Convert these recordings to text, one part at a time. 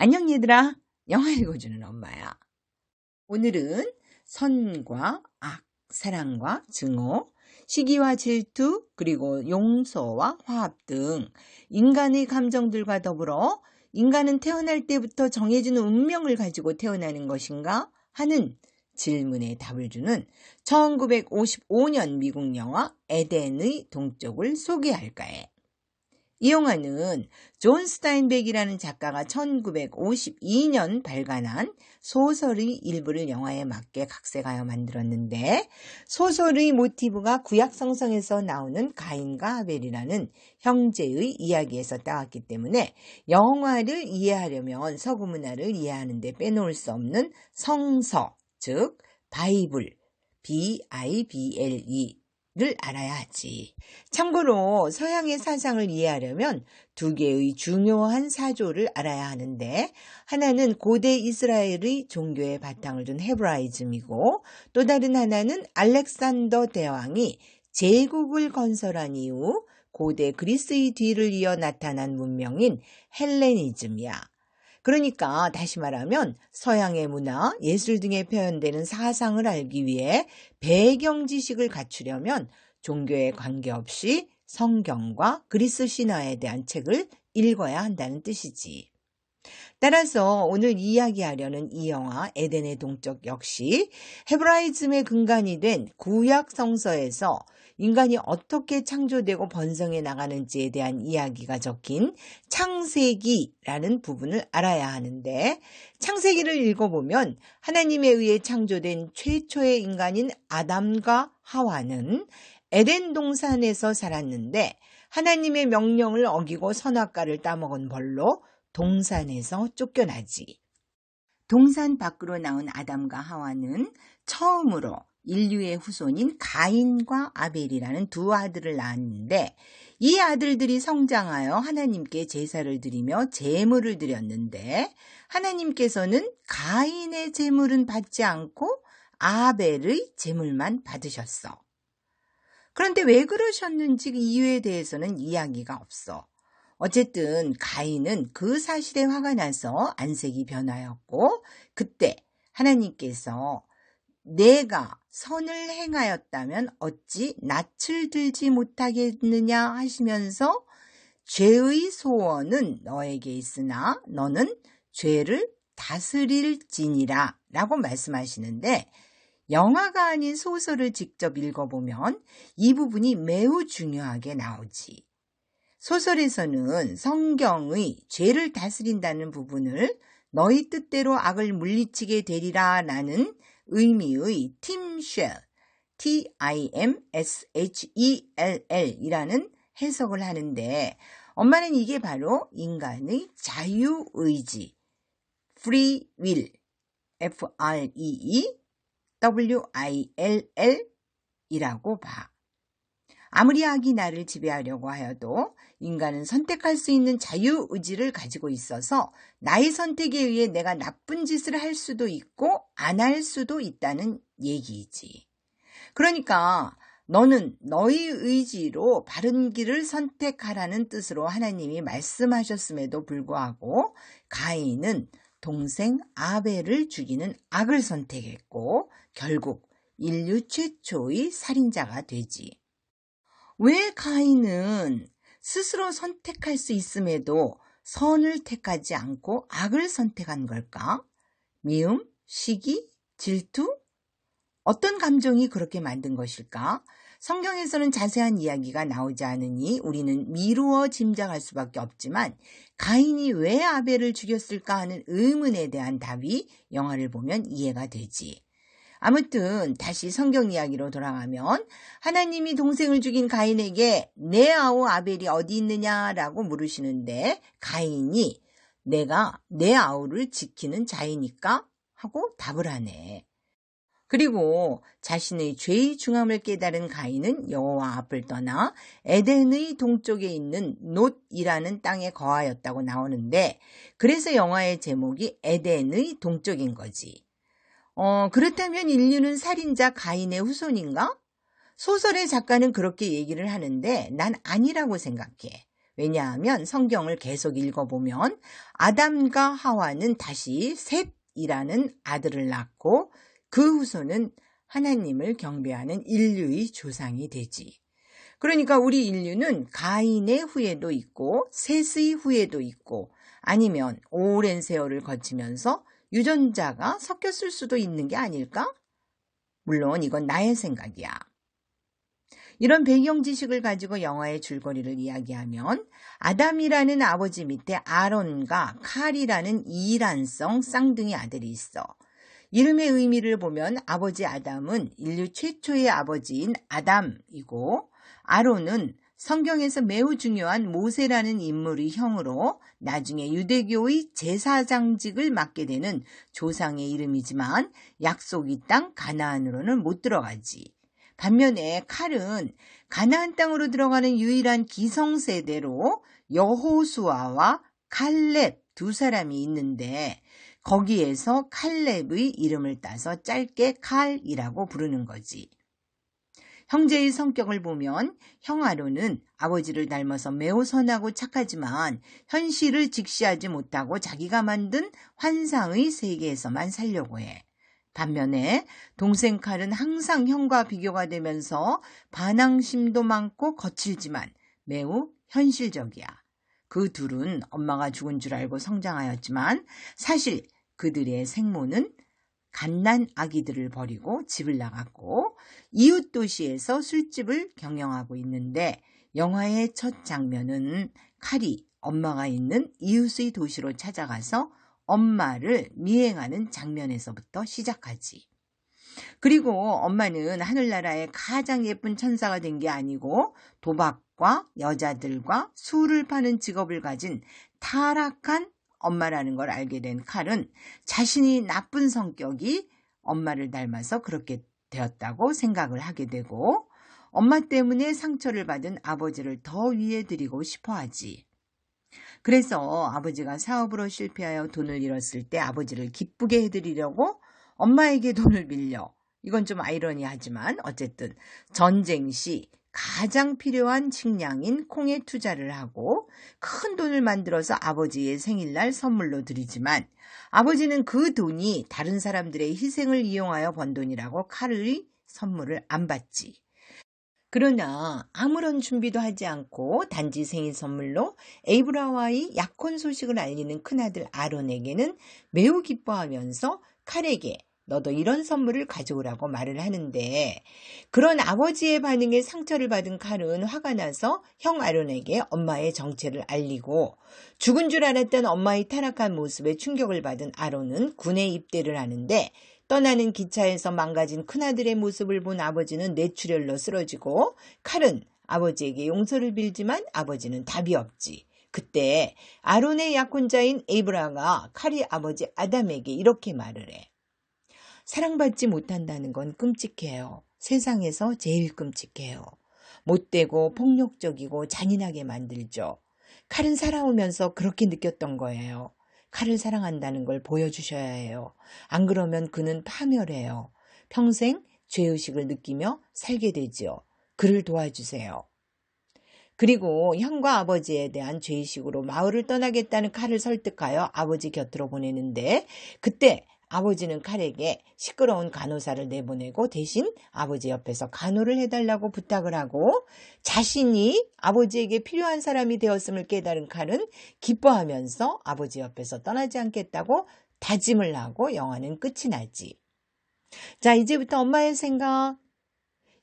안녕 얘들아. 영화 읽어주는 엄마야. 오늘은 선과 악, 사랑과 증오, 시기와 질투, 그리고 용서와 화합 등 인간의 감정들과 더불어 인간은 태어날 때부터 정해진 운명을 가지고 태어나는 것인가 하는 질문에 답을 주는 1955년 미국 영화 에덴의 동쪽을 소개할까 해. 이 영화는 존 스타인백이라는 작가가 1952년 발간한 소설의 일부를 영화에 맞게 각색하여 만들었는데 소설의 모티브가 구약 성성에서 나오는 가인과 아벨이라는 형제의 이야기에서 따왔기 때문에 영화를 이해하려면 서구 문화를 이해하는 데 빼놓을 수 없는 성서, 즉 바이블, B-I-B-L-E 를 알아야 하지. 참고로 서양의 사상을 이해하려면 두 개의 중요한 사조를 알아야 하는데 하나는 고대 이스라엘의 종교의 바탕을 둔 헤브라이즘이고 또 다른 하나는 알렉산더 대왕이 제국을 건설한 이후 고대 그리스의 뒤를 이어 나타난 문명인 헬레니즘이야. 그러니까 다시 말하면 서양의 문화, 예술 등에 표현되는 사상을 알기 위해 배경 지식을 갖추려면 종교에 관계없이 성경과 그리스 신화에 대한 책을 읽어야 한다는 뜻이지. 따라서 오늘 이야기하려는 이 영화 에덴의 동쪽 역시 헤브라이즘의 근간이 된 구약 성서에서 인간이 어떻게 창조되고 번성해 나가는지에 대한 이야기가 적힌 창세기라는 부분을 알아야 하는데 창세기를 읽어보면 하나님에 의해 창조된 최초의 인간인 아담과 하와는 에덴 동산에서 살았는데 하나님의 명령을 어기고 선악과를 따먹은 벌로 동산에서 쫓겨나지. 동산 밖으로 나온 아담과 하와는 처음으로 인류의 후손인 가인과 아벨이라는 두 아들을 낳았는데 이 아들들이 성장하여 하나님께 제사를 드리며 제물을 드렸는데 하나님께서는 가인의 제물은 받지 않고 아벨의 제물만 받으셨어. 그런데 왜 그러셨는지 그 이유에 대해서는 이야기가 없어. 어쨌든 가인은 그 사실에 화가 나서 안색이 변하였고 그때 하나님께서 내가 선을 행하였다면 어찌 낯을 들지 못하겠느냐 하시면서 죄의 소원은 너에게 있으나 너는 죄를 다스릴지니라 라고 말씀하시는데 영화가 아닌 소설을 직접 읽어보면 이 부분이 매우 중요하게 나오지. 소설에서는 성경의 죄를 다스린다는 부분을 너희 뜻대로 악을 물리치게 되리라 라는 의미의 팀쉘, T-I-M-S-H-E-L-L 이라는 해석을 하는데 엄마는 이게 바로 인간의 자유의지, free will, F-R-E-E, W-I-L-L 이라고 봐. 아무리 악이 나를 지배하려고 하여도 인간은 선택할 수 있는 자유의지를 가지고 있어서 나의 선택에 의해 내가 나쁜 짓을 할 수도 있고 안 할 수도 있다는 얘기이지. 그러니까 너는 너의 의지로 바른 길을 선택하라는 뜻으로 하나님이 말씀하셨음에도 불구하고 가인은 동생 아벨을 죽이는 악을 선택했고 결국 인류 최초의 살인자가 되지. 왜 가인은 스스로 선택할 수 있음에도 선을 택하지 않고 악을 선택한 걸까? 미움, 시기, 질투? 어떤 감정이 그렇게 만든 것일까? 성경에서는 자세한 이야기가 나오지 않으니 우리는 미루어 짐작할 수밖에 없지만 가인이 왜 아벨을 죽였을까 하는 의문에 대한 답이 영화를 보면 이해가 되지. 아무튼 다시 성경 이야기로 돌아가면 하나님이 동생을 죽인 가인에게 내 아우 아벨이 어디 있느냐라고 물으시는데 가인이 내가 내 아우를 지키는 자이니까 하고 답을 하네. 그리고 자신의 죄의 중함을 깨달은 가인은 여호와 앞을 떠나 에덴의 동쪽에 있는 놋이라는 땅에 거하였다고 나오는데 그래서 영화의 제목이 에덴의 동쪽인 거지. 어, 그렇다면 인류는 살인자 가인의 후손인가? 소설의 작가는 그렇게 얘기를 하는데 난 아니라고 생각해. 왜냐하면 성경을 계속 읽어보면 아담과 하와는 다시 셋이라는 아들을 낳고 그 후손은 하나님을 경배하는 인류의 조상이 되지. 그러니까 우리 인류는 가인의 후예도 있고 셋의 후예도 있고 아니면 오랜 세월을 거치면서 유전자가 섞였을 수도 있는 게 아닐까? 물론 이건 나의 생각이야. 이런 배경 지식을 가지고 영화의 줄거리를 이야기하면 아담이라는 아버지 밑에 아론과 칼이라는 이란성 쌍둥이 아들이 있어. 이름의 의미를 보면 아버지 아담은 인류 최초의 아버지인 아담이고 아론은 성경에서 매우 중요한 모세라는 인물의 형으로 나중에 유대교의 제사장직을 맡게 되는 조상의 이름이지만 약속이 땅 가나안으로는 못 들어가지. 반면에 칼은 가나안 땅으로 들어가는 유일한 기성세대로 여호수아와 칼렙 두 사람이 있는데 거기에서 칼렙의 이름을 따서 짧게 칼이라고 부르는 거지. 형제의 성격을 보면 형아로는 아버지를 닮아서 매우 선하고 착하지만 현실을 직시하지 못하고 자기가 만든 환상의 세계에서만 살려고 해. 반면에 동생 칼은 항상 형과 비교가 되면서 반항심도 많고 거칠지만 매우 현실적이야. 그 둘은 엄마가 죽은 줄 알고 성장하였지만 사실 그들의 생모는 갓난 아기들을 버리고 집을 나갔고 이웃 도시에서 술집을 경영하고 있는데 영화의 첫 장면은 칼이 엄마가 있는 이웃의 도시로 찾아가서 엄마를 미행하는 장면에서부터 시작하지. 그리고 엄마는 하늘나라의 가장 예쁜 천사가 된 게 아니고 도박과 여자들과 술을 파는 직업을 가진 타락한 엄마라는 걸 알게 된 칼은 자신이 나쁜 성격이 엄마를 닮아서 그렇게 되었다고 생각을 하게 되고 엄마 때문에 상처를 받은 아버지를 더 위해 드리고 싶어 하지. 그래서 아버지가 사업으로 실패하여 돈을 잃었을 때 아버지를 기쁘게 해드리려고 엄마에게 돈을 빌려 이건 좀 아이러니하지만 어쨌든 전쟁 시 가장 필요한 식량인 콩에 투자를 하고 큰 돈을 만들어서 아버지의 생일날 선물로 드리지만 아버지는 그 돈이 다른 사람들의 희생을 이용하여 번 돈이라고 칼의 선물을 안 받지. 그러나 아무런 준비도 하지 않고 단지 생일 선물로 에이브라와의 약혼 소식을 알리는 큰아들 아론에게는 매우 기뻐하면서 칼에게 너도 이런 선물을 가져오라고 말을 하는데 그런 아버지의 반응에 상처를 받은 칼은 화가 나서 형 아론에게 엄마의 정체를 알리고 죽은 줄 알았던 엄마의 타락한 모습에 충격을 받은 아론은 군에 입대를 하는데 떠나는 기차에서 망가진 큰아들의 모습을 본 아버지는 뇌출혈로 쓰러지고 칼은 아버지에게 용서를 빌지만 아버지는 답이 없지. 그때 아론의 약혼자인 에이브라가 칼이 아버지 아담에게 이렇게 말을 해. 사랑받지 못한다는 건 끔찍해요. 세상에서 제일 끔찍해요. 못되고 폭력적이고 잔인하게 만들죠. 칼은 살아오면서 그렇게 느꼈던 거예요. 칼을 사랑한다는 걸 보여주셔야 해요. 안 그러면 그는 파멸해요. 평생 죄의식을 느끼며 살게 되지요. 그를 도와주세요. 그리고 형과 아버지에 대한 죄의식으로 마을을 떠나겠다는 칼을 설득하여 아버지 곁으로 보내는데 그때 아버지는 칼에게 시끄러운 간호사를 내보내고 대신 아버지 옆에서 간호를 해달라고 부탁을 하고 자신이 아버지에게 필요한 사람이 되었음을 깨달은 칼은 기뻐하면서 아버지 옆에서 떠나지 않겠다고 다짐을 하고 영화는 끝이 나지. 자, 이제부터 엄마의 생각.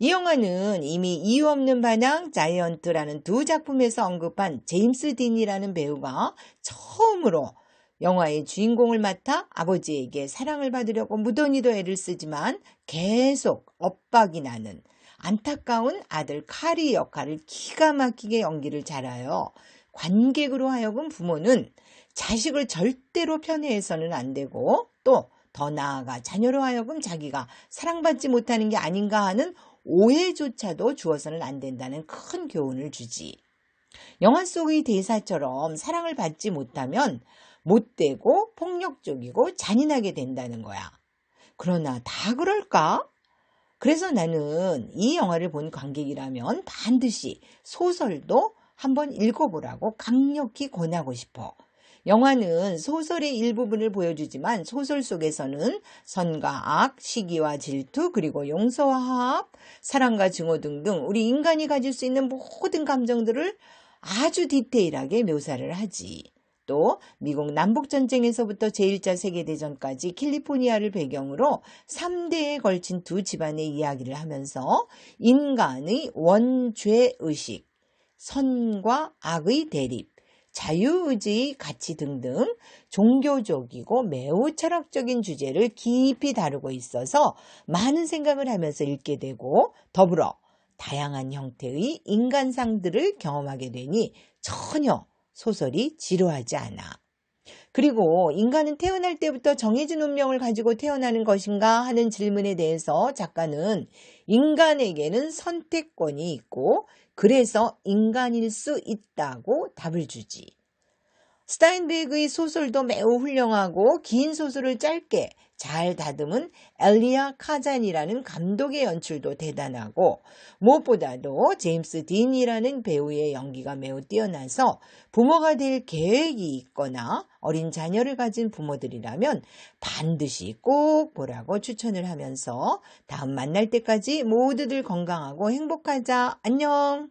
이 영화는 이미 이유 없는 반항 자이언트라는 두 작품에서 언급한 제임스 딘이라는 배우가 처음으로 영화의 주인공을 맡아 아버지에게 사랑을 받으려고 무던히도 애를 쓰지만 계속 엇박이 나는 안타까운 아들 카리 역할을 기가 막히게 연기를 잘하여 관객으로 하여금 부모는 자식을 절대로 편애해서는 안 되고 또 더 나아가 자녀로 하여금 자기가 사랑받지 못하는 게 아닌가 하는 오해조차도 주어서는 안 된다는 큰 교훈을 주지. 영화 속의 대사처럼 사랑을 받지 못하면 못되고 폭력적이고 잔인하게 된다는 거야. 그러나 다 그럴까? 그래서 나는 이 영화를 본 관객이라면 반드시 소설도 한번 읽어보라고 강력히 권하고 싶어. 영화는 소설의 일부분을 보여주지만 소설 속에서는 선과 악, 시기와 질투, 그리고 용서와 화합, 사랑과 증오 등등 우리 인간이 가질 수 있는 모든 감정들을 아주 디테일하게 묘사를 하지. 또 미국 남북전쟁에서부터 제1차 세계대전까지 캘리포니아를 배경으로 3대에 걸친 두 집안의 이야기를 하면서 인간의 원죄의식, 선과 악의 대립, 자유의지의 가치 등등 종교적이고 매우 철학적인 주제를 깊이 다루고 있어서 많은 생각을 하면서 읽게 되고 더불어 다양한 형태의 인간상들을 경험하게 되니 전혀 소설이 지루하지 않아. 그리고 인간은 태어날 때부터 정해진 운명을 가지고 태어나는 것인가 하는 질문에 대해서 작가는 인간에게는 선택권이 있고 그래서 인간일 수 있다고 답을 주지. 스타인베그의 소설도 매우 훌륭하고 긴 소설을 짧게 잘 다듬은 엘리아 카잔이라는 감독의 연출도 대단하고 무엇보다도 제임스 딘이라는 배우의 연기가 매우 뛰어나서 부모가 될 계획이 있거나 어린 자녀를 가진 부모들이라면 반드시 꼭 보라고 추천을 하면서 다음 만날 때까지 모두들 건강하고 행복하자. 안녕!